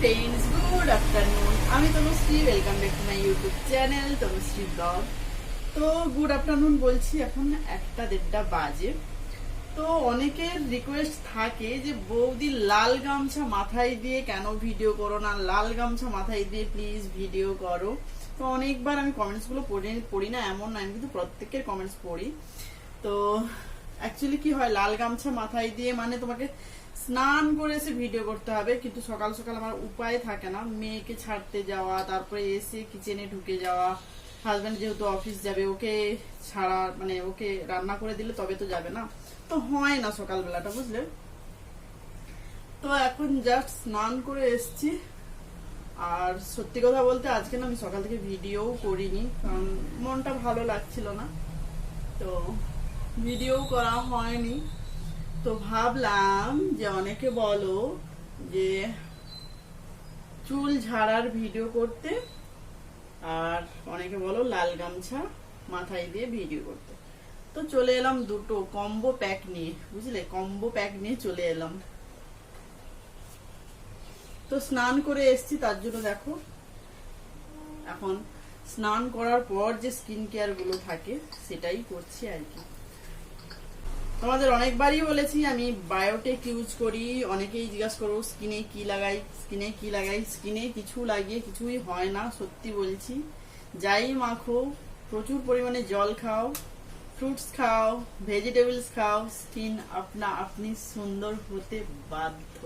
Friends good afternoon আমি Tanushree welcome back to my YouTube channel Tanushree vlog তো good afternoon বলছি, এখন একটা দেড়টা বাজে। তো অনেকের রিকোয়েস্ট থাকে যে, বৌদি লাল গামছা মাথায় দিয়ে কেন ভিডিও করো না? লাল গামছা মাথায় দিয়ে প্লিজ ভিডিও করো। তো অনেকবার আমি কমেন্টসগুলো পড়ি পড়ি না, এমন না, আমি কিন্তু প্রত্যেকের কমেন্টস পড়ি। তো অ্যাকচুয়ালি কি হয়, লাল গামছা মাথায় দিয়ে মানে তোমাকে স্নান করে এসে ভিডিও করতে হবে, কিন্তু সকাল সকাল আমার উপায় থাকে না। মেয়েকে ছাড়তে যাওয়া, তারপরে এসে কিচেনে ঢুকে যাওয়া। হাজব্যান্ড যেহেতু অফিস যাবে, ওকে ছাড়া মানে ওকে রান্না করে দিলে তবে তো যাবে না। তো হয় না সকালবেলাটা, বুঝলে? তো এখন জাস্ট স্নান করে এসছি। আর সত্যি কথা বলতে আজকে না আমি সকাল থেকে ভিডিও করিনি, কারণ মনটা ভালো লাগছিল না। তো ভিডিও করা হয়নি। তো ভাবলাম যে অনেকে বলো যে চুল ঝাড়ার ভিডিও করতে আর অনেকে বলো লাল গামছা মাথায় দিয়ে ভিডিও করতে। তো চলে এলাম দুটো কম্বো প্যাক নিয়ে, বুঝলে? কম্বো প্যাক নিয়ে চলে এলাম। তো স্নান করে এসছি, তার জন্য দেখো। এখন স্নান করার পর যে স্কিন কেয়ারগুলো থাকে, সেটাই করছি আর কি। তোমাদের অনেকবারই বলেছি, আমি বায়োটেক ইউজ করি, অনেকেই জিজ্ঞাসা করো স্কিনে কি লাগাই স্কিনে কি লাগাই? স্কিনে কিছু লাগিয়ে কিছুই হয় না, সত্যি বলছি। যাই মাখো, প্রচুর পরিমাণে জল খাও ফ্রুটস খাও ভেজিটেবলস খাও স্কিন আপনা আপনি সুন্দর হতে বাধ্য।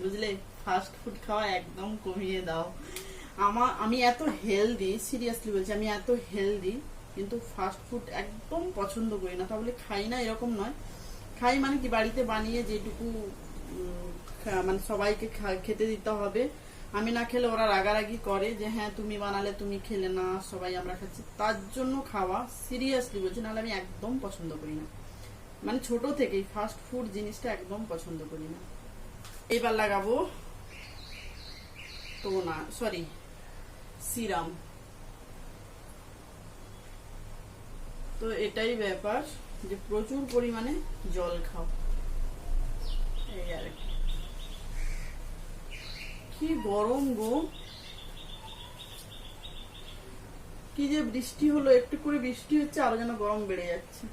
বুঝলে? ফাস্ট ফুড খাওয়া একদম কমিয়ে দাও। আমার আমি এত হেলদি সিরিয়াসলি বলছি, আমি এত হেলদি কিন্তু ফাস্ট ফুড একদম পছন্দ করি না। তাহলে খাই না, এরকম নয়। খাই মানে কি, বাড়িতে বানিয়ে যেটুকু মানে সবাইকে খেতে দিতে হবে। আমি না খেলে ওরা রাগারাগি করে যে হ্যাঁ তুমি বানালে তুমি খেলে না, সবাই আমরা খাচ্ছি। তার জন্য খাওয়া সিরিয়াসলি বলছি, নাহলে আমি একদম পছন্দ করি না। মানে ছোট থেকেই ফাস্ট ফুড জিনিসটা একদম পছন্দ করি না। এবার লাগাবো তো না সরি সিরাম তো এটাই ব্যাপার যে প্রচুর পরিমাণে জল খাও। এই আর কি। গরম গো। কি যে বৃষ্টি হলো, একটু করে বৃষ্টি হচ্ছে, আরও যেন গরম বেড়ে যাচ্ছে।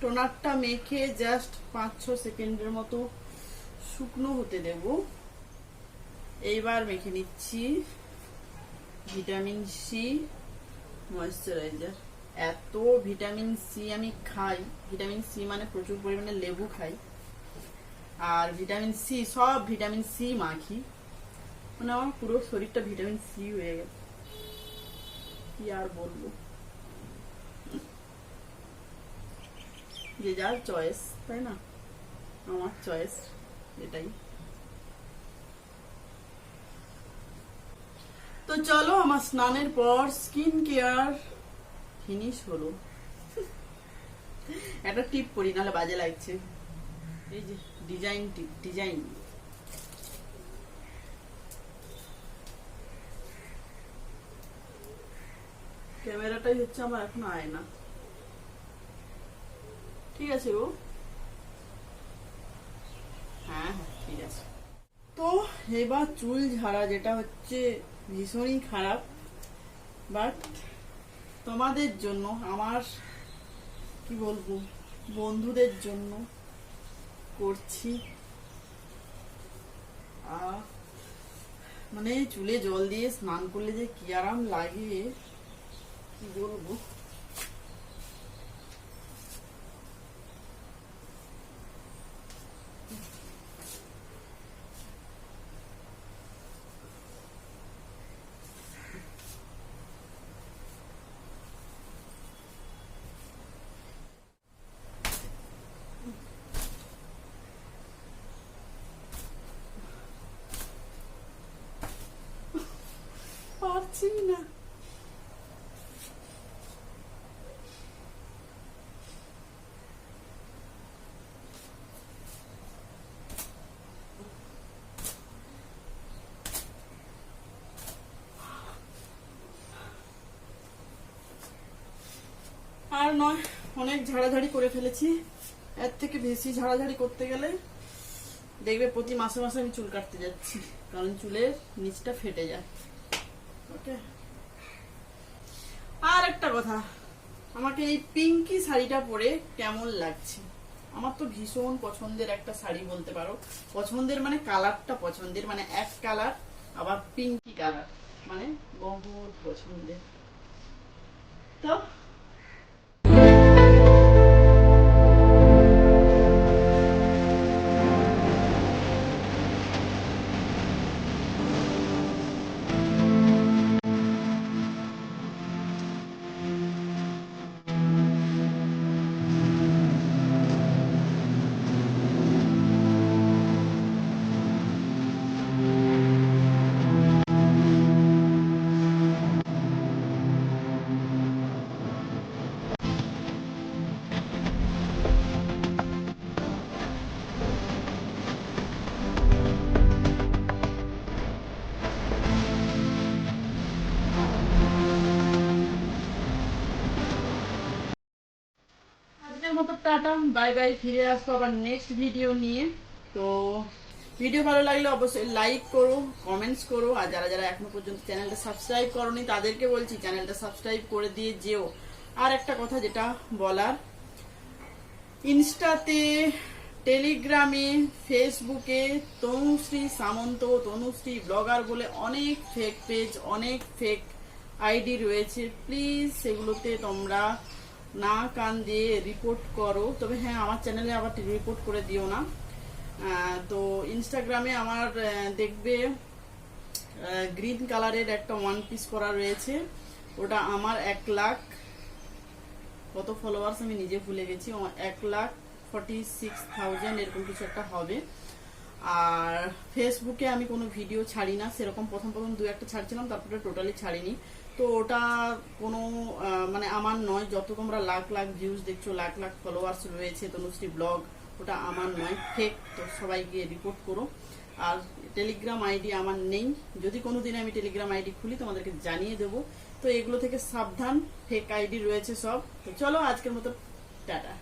টোনারটা মেখে জাস্ট পাঁচ ছ সেকেন্ডের মতো শুকনো হতে দেব। এইবার মেখে নিচ্ছি ভিটামিন সি। ময়শ্চারাইজার এত ভিটামিন সি আমি খাই। ভিটামিন সি মানে প্রচুর পরিমাণে লেবু খাই। আর ভিটামিন সি সব ভিটামিন সি মাখি। মানে আমার পুরো শরীরটা ভিটামিন সি হয়ে গেছে। কি আর বলব? যে যার চয়েস তাই না? আমার চয়েস এটাই। তো চলো আমার স্নানের পর স্কিন কেয়ার ফিনিশ হলো। একটা টিপ পরি নাহলে বাজে লাগছে। এই যে, ডিজাইন টিপ, ডিজাইন। ক্যামেরাটাই হচ্ছে আমার এখন আয়না। ঠিক আছে গো? হ্যাঁ হ্যাঁ ঠিক আছে। তো এবার চুল ঝাড়া, যেটা হচ্ছে ভীষণই খারাপ বাট তোমাদের জন্য, আমার, কি বলব, বন্ধুদের জন্য করছি। আর মানে চুলে জল দিয়ে স্নান করলে যে কি আরাম লাগে, কি বলব? না আর নয়, অনেক ঝাড়াঝাড়ি করে ফেলেছি। এর থেকে বেশি ঝাড়াঝাড়ি করতে গেলে দেখবে প্রতি মাসে মাসে আমি চুল কাটতে যাচ্ছি, কারণ চুলের নিচটা ফেটে যায়। আর একটা কথা, আমাকে এই পিঙ্কি শাড়িটা পরে কেমন লাগছে? আমার তো ভীষণ পছন্দের একটা শাড়ি বলতে পারো। পছন্দের মানে কালারটা পছন্দের মানে এক কালার, আবার পিঙ্কি কালার মানে বহুত পছন্দের। তো টাটা বাই বাই ফিরে আসব আবার নেক্সট ভিডিও নিয়ে। তো ভিডিও ভালো লাগলে অবশ্যই লাইক করো কমেন্টস করো, আর যারা যারা এখনও পর্যন্ত চ্যানেলটা সাবস্ক্রাইব করনি, তাদেরকে বলছি চ্যানেলটা সাবস্ক্রাইব করে দিয়ে যেও। আর একটা কথা যেটা বলার, ইনস্টাতে, টেলিগ্রামে, ফেসবুকে তনুশ্রী সামন্ত, তনুশ্রী ব্লগার বলে অনেক ফেক পেজ অনেক ফেক আইডি রয়েছে। প্লিজ সেগুলোতে তোমরা না কান দিয়ে রিপোর্ট করো। তবে হ্যাঁ আমার চ্যানেলে আবার রিপোর্ট করে দিও না। তো ইনস্টাগ্রামে আমার দেখবে গ্রিন কালারের একটা ওয়ান পিস করা রয়েছে। ওটা আমার এক লাখ, কত ফলোয়ার্স আমি নিজে ভুলে গেছি এক লাখ ফর্টি সিক্স থাউজেন্ড এরকম কিছু একটা হবে। আর ফেসবুকে আমি কোনো ভিডিও ছাড়ি না, সেরকম প্রথম প্রথম দু একটা ছাড়ছিলাম, তারপরে টোটালি ছাড়িনি। তো ওটা কোনো মানে আমার নয়, যত তোমরা লাখ লাখ ভিউজ দেখছ, লাখ লাখ ফলোয়ার্স রয়েছে তনুশ্রী ব্লগ ওটা আমার নয় ফেক তো সবাই গিয়ে রিপোর্ট করো। আর টেলিগ্রাম আইডি আমার নেই, যদি কোনো দিন আমি টেলিগ্রাম আইডি খুলি, তোমাদেরকে জানিয়ে দেবো। তো এগুলো থেকে সাবধান ফেক আইডি রয়েছে সব। তো চলো আজকের মতো, টাটা।